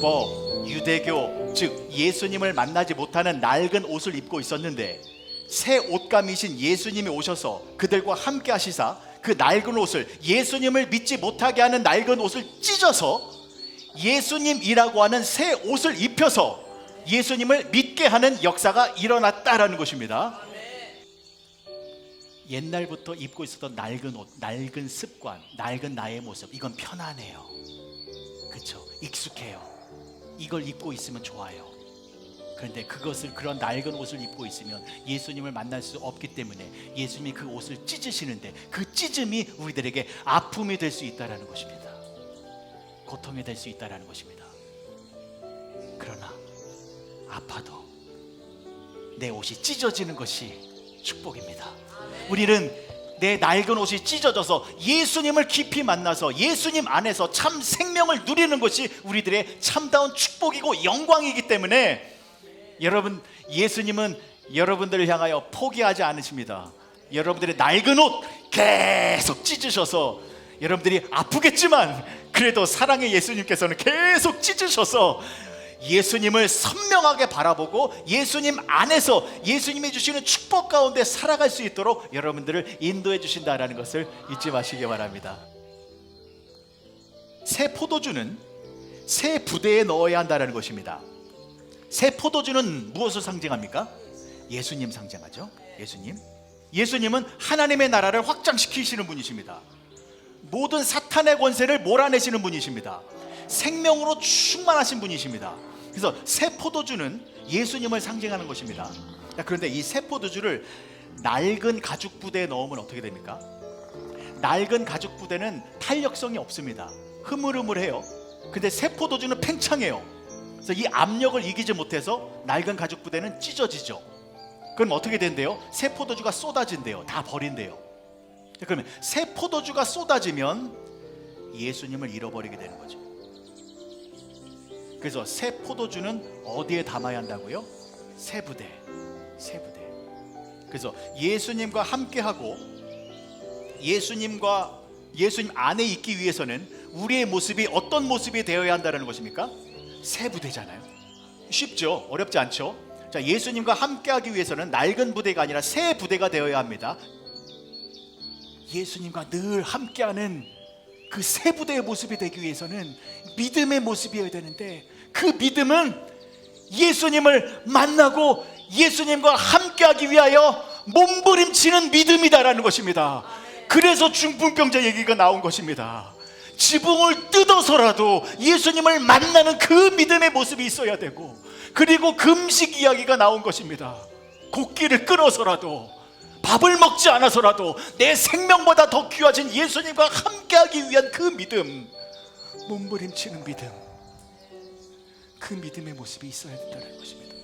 율법, 유대교, 즉 예수님을 만나지 못하는 낡은 옷을 입고 있었는데 새 옷감이신 예수님이 오셔서 그들과 함께 하시사 그 낡은 옷을 예수님을 믿지 못하게 하는 낡은 옷을 찢어서 예수님이라고 하는 새 옷을 입혀서 예수님을 믿게 하는 역사가 일어났다라는 것입니다. 옛날부터 입고 있었던 낡은 옷, 낡은 습관, 낡은 나의 모습 이건 편안해요. 그렇죠? 익숙해요. 이걸 입고 있으면 좋아요. 그런데 그것을 그런 낡은 옷을 입고 있으면 예수님을 만날 수 없기 때문에 예수님이 그 옷을 찢으시는데 그 찢음이 우리들에게 아픔이 될 수 있다라는 것입니다. 고통이 될 수 있다라는 것입니다. 그러나 아파도 내 옷이 찢어지는 것이 축복입니다. 우리는 내 낡은 옷이 찢어져서 예수님을 깊이 만나서 예수님 안에서 참 생명을 누리는 것이 우리들의 참다운 축복이고 영광이기 때문에 여러분 예수님은 여러분들을 향하여 포기하지 않으십니다. 여러분들의 낡은 옷 계속 찢으셔서 여러분들이 아프겠지만 그래도 사랑의 예수님께서는 계속 찢으셔서 예수님을 선명하게 바라보고 예수님 안에서 예수님이 주시는 축복 가운데 살아갈 수 있도록 여러분들을 인도해 주신다라는 것을 잊지 마시기 바랍니다. 새 포도주는 새 부대에 넣어야 한다라는 것입니다. 새 포도주는 무엇을 상징합니까? 예수님 상징하죠. 예수님. 예수님은 하나님의 나라를 확장시키시는 분이십니다. 모든 사탄의 권세를 몰아내시는 분이십니다. 생명으로 충만하신 분이십니다. 그래서 새 포도주는 예수님을 상징하는 것입니다. 자, 그런데 이 새 포도주를 낡은 가죽 부대에 넣으면 어떻게 됩니까? 낡은 가죽 부대는 탄력성이 없습니다. 흐물흐물해요. 근데 새 포도주는 팽창해요. 그래서 이 압력을 이기지 못해서 낡은 가죽 부대는 찢어지죠. 그럼 어떻게 된대요? 새 포도주가 쏟아진대요. 다 버린대요. 자, 그러면 새 포도주가 쏟아지면 예수님을 잃어버리게 되는 거죠. 그래서 새 포도주는 어디에 담아야 한다고요? 새 부대, 새 부대. 그래서 예수님과 함께하고 예수님과 예수님 안에 있기 위해서는 우리의 모습이 어떤 모습이 되어야 한다는 것입니까? 새 부대잖아요. 쉽죠? 어렵지 않죠? 자, 예수님과 함께하기 위해서는 낡은 부대가 아니라 새 부대가 되어야 합니다. 예수님과 늘 함께하는 그 새 부대의 모습이 되기 위해서는 믿음의 모습이어야 되는데 그 믿음은 예수님을 만나고 예수님과 함께하기 위하여 몸부림치는 믿음이다라는 것입니다. 그래서 중풍병자 얘기가 나온 것입니다. 지붕을 뜯어서라도 예수님을 만나는 그 믿음의 모습이 있어야 되고 그리고 금식 이야기가 나온 것입니다. 곡기를 끊어서라도 밥을 먹지 않아서라도 내 생명보다 더 귀하신 예수님과 함께하기 위한 그 믿음, 몸부림치는 믿음, 그 믿음의 모습이 있어야 된다는 것입니다.